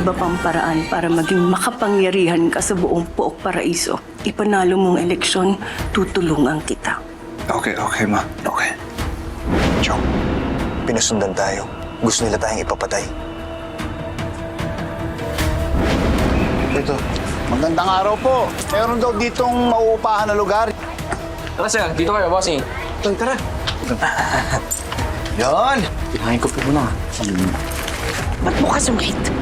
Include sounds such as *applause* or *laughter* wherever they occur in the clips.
iba pang paraan para maging makapangyarihan ka sa buong Pook Paraiso. Ipanalo mong eleksyon, tutulungan kita. Okay, okay, ma. Okay. Chong, pinusundan tayo. Gusto nila tayong ipapatay. Ito. Magandang araw po. Meron daw ditong mauupahan na lugar. Tara sir, dito kayo, bossing. Tara, *laughs* tara. Yan! Pinahin ko po muna. Ba't mo ka sumait?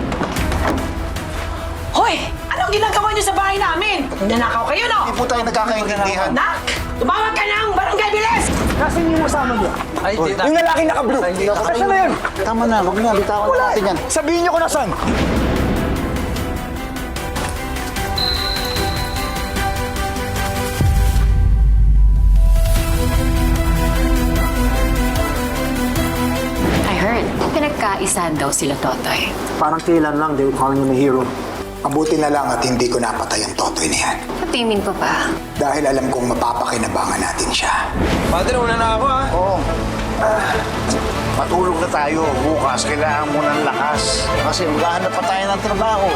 Hoy! Anong ginagawa niyo sa bahay namin? Nanakaw kayo, no? Hindi po tayo nagkakaintindihan. Nak! Tumawag ka ng barangay bilis! Ay, tita. Yung lalaki naka-blue! Nasaan na yun? Tama na, wag na. Bitawan na natin yan. Sabihin niyo kung nasaan! I heard, pinagkaisahan daw sila Totoy. Parang kailan lang they would call him a hero. Mabuti na lang at hindi ko napatay ang totoy na yan. Patimin ko pa. Dahil alam kong mapapakinabangan natin siya. Father, una na ako ah. Oo. Matulog na tayo. Bukas, kailangan mo ng lakas. Kasi maghahanap pa tayo ng trabaho.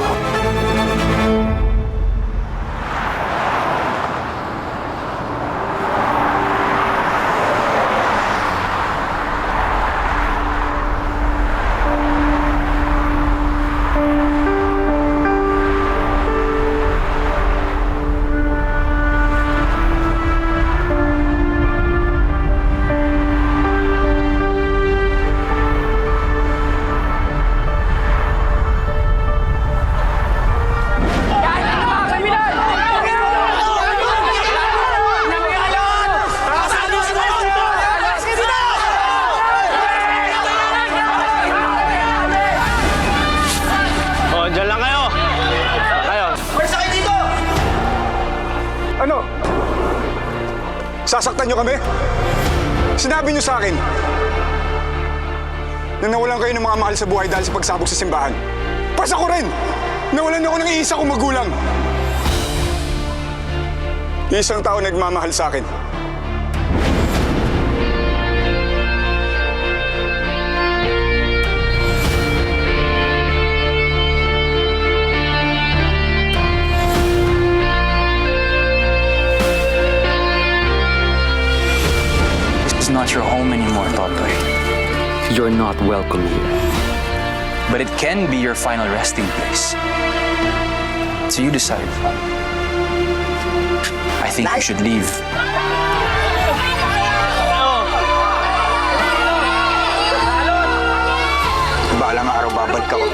Sasaktan niyo kami? Sinabi niyo sa akin na nawalan kayo ng mga mahal sa buhay dahil sa pagsabog sa simbahan. Pas ako rin! Nawalan ako ng iisa kong magulang. Isang tao nagmamahal sa akin. Not your home anymore, Totoy. You're not welcome here. But it can be your final resting place. So you decide. I think you should leave. Balang araw babalik ako.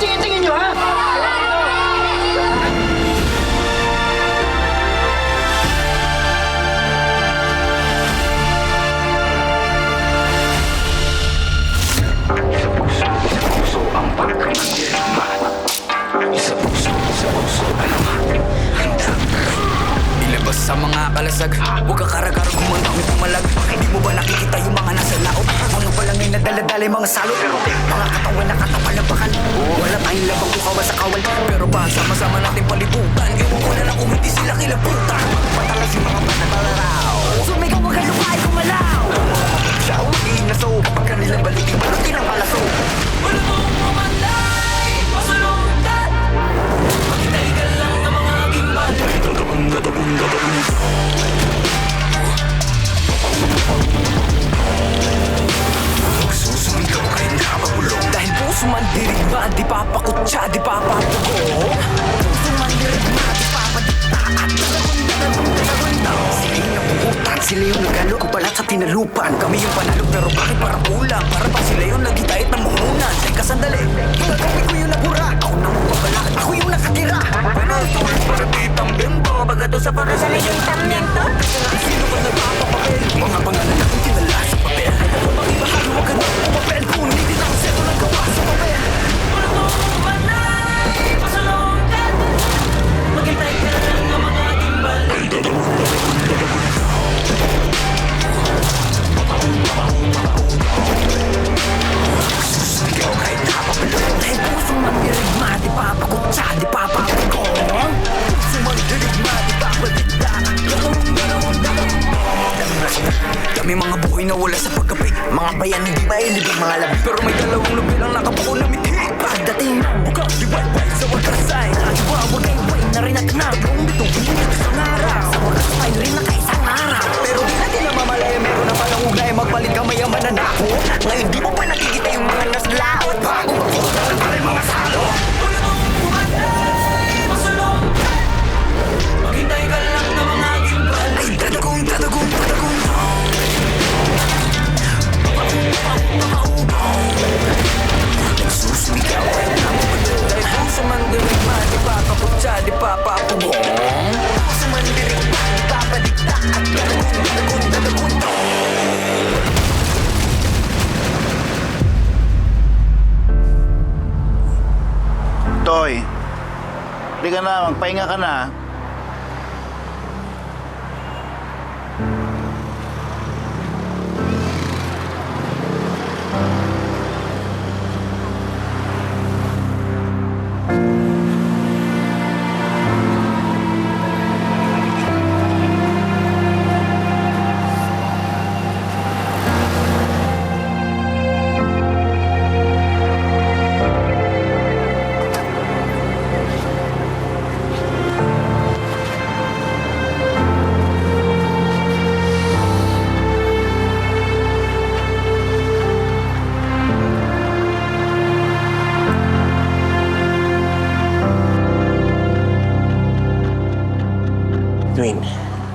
Ilabas sa mga kalasag Huwag ka karagar kumanta kung pumalag. Hindi mo ba nakikita yung mga nasa laot? Mga palang ay nadaladala yung mga salot? Mga katawan na katawan na bakal Wala tayong labang kukawa sa kawal. Pero pa sama-sama natin palibutan Ewan ko na lang kung hindi sila kilabutan Patalas yung mga panabalaraw Sumigaw wag ka lumay kumalaw Siya ang magiging naso Kapag sa tinalupan Kami yung panalo Pero bakit parang kulang Para ba sila yung nagitait ng mamunan Teka sandali Mga kami ko yung nabura Ako na mo babala Ako yung nakatira Pero ito ay para ditang bimbo Baga to sa para sa lesyong tamyento Sino ba nagpapapapel wala sa pagkapi Mga bayan hindi mailibig mga labi? Pero may ka na, magpahinga ka na.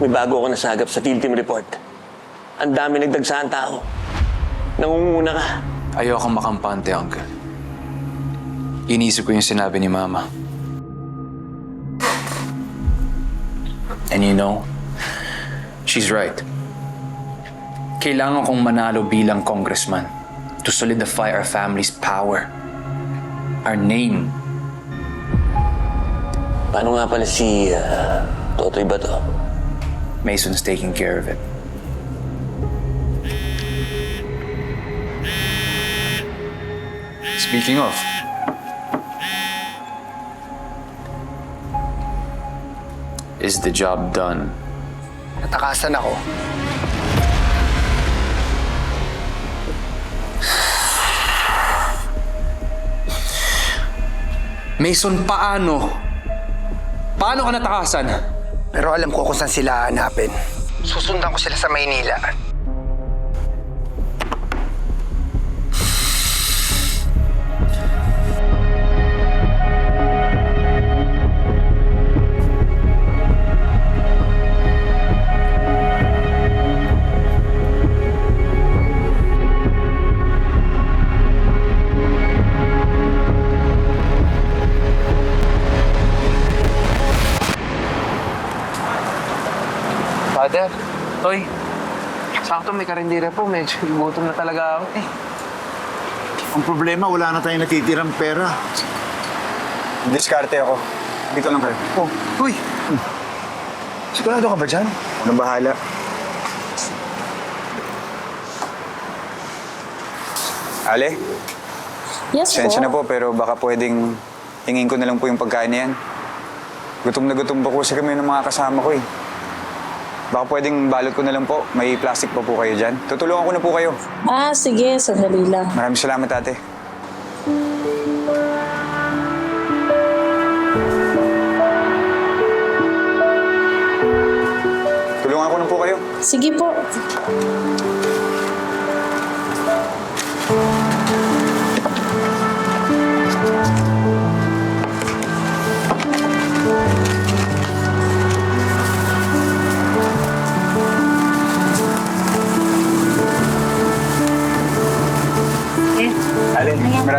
May bago ako nasagap sa field team report. Ang dami nagdagsaan tao. Nangunguna ka. Ayokong makampante, Uncle. Inisip ko yung sinabi ni Mama. And you know, she's right. Kailangan kong manalo bilang congressman to solidify our family's power. Our name. Paano nga pala si ah, Totoy ba to? Mason's taking care of it. Speaking of, is the job done? Natakasan ako. Mason, paano? Paano ka natakasan? Pero alam ko kung saan sila hanapin. Susundan ko sila sa Maynila. Toy, sakto may karindira po. Medyo gutom na talaga ako. Eh, Ang problema, wala na tayong natitirang pera. Diskarte ako. Dito lang kayo. Oh, uy! Sigurado ka ba dyan? Ano bahala? Ale, Yes sensya na po pero baka pwedeng hingin ko na lang po yung pagkain na yan. Gutom na gutom po kasi kami ng mga kasama ko eh. Baka pwedeng balot ko na lang po. May plastic pa po kayo dyan. Tutulungan ko na po kayo. Ah, sige. Sandali lang. Maraming salamat ate. Tulungan ko na po kayo. Sige po.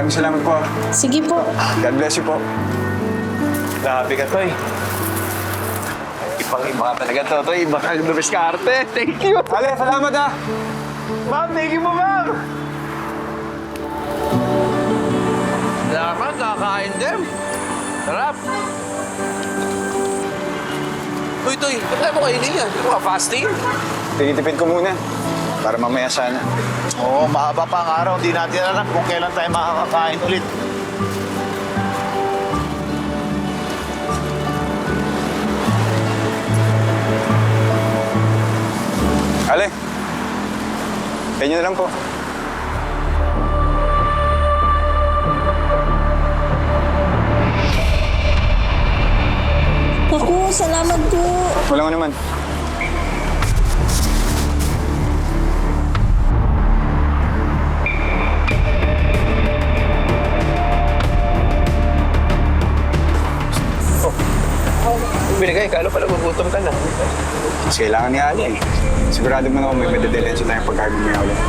Maraming salamat po. ah. Sige po. God bless you po. grabe ka, Toy. Ibang iba ka talaga to, Toy. Iba ka dumiskarte. Thank you. Ale, salamat ah! Ma'am, thank you mo, ma'am. Salamat, nakakain din. Sarap. Uy, Toy, ba't tayo mo kainin yan? Ano ka, fasting? Tinitipid ko muna. Para mamaya sana. Oo, mahaba pa ang araw. Hindi natin alam kung kailan tayo makakakain ulit. Ale, ganyan na lang po. Naku, salamat po. Walang ano naman. Binigay, kala pala magutom ka na. Mas kailangan ni eh. Sigurado mo na ako may madadalhin sa tayong pagkagawin niya ulit.